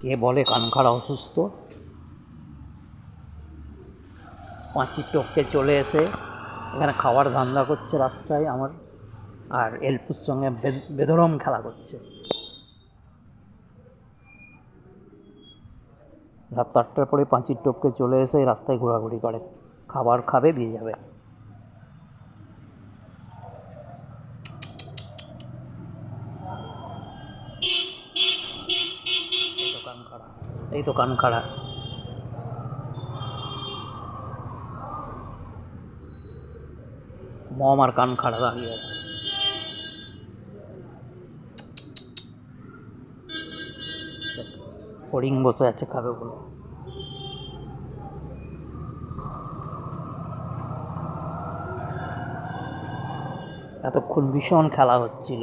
কে বলে কান খাড়া অসুস্থ? পাঁচির টপকে চলে এসে এখানে খাবার ধান্দা করছে রাস্তায় আমার, আর এলপুর সঙ্গে বেদরম খেলা করছে। রাত আটটার পরে পাঁচির টপকে চলে এসে রাস্তায় ঘোরাঘুরি করে। খাবার খাবে, দিয়ে যাবে। এই তো কান খাড়া এই তো কান খাড়া মম আর কান খাড়া দাঁড়িয়ে আছে। হরিং বসে আছে, খাবে বলে। এতক্ষণ ভীষণ খেলা হচ্ছিল।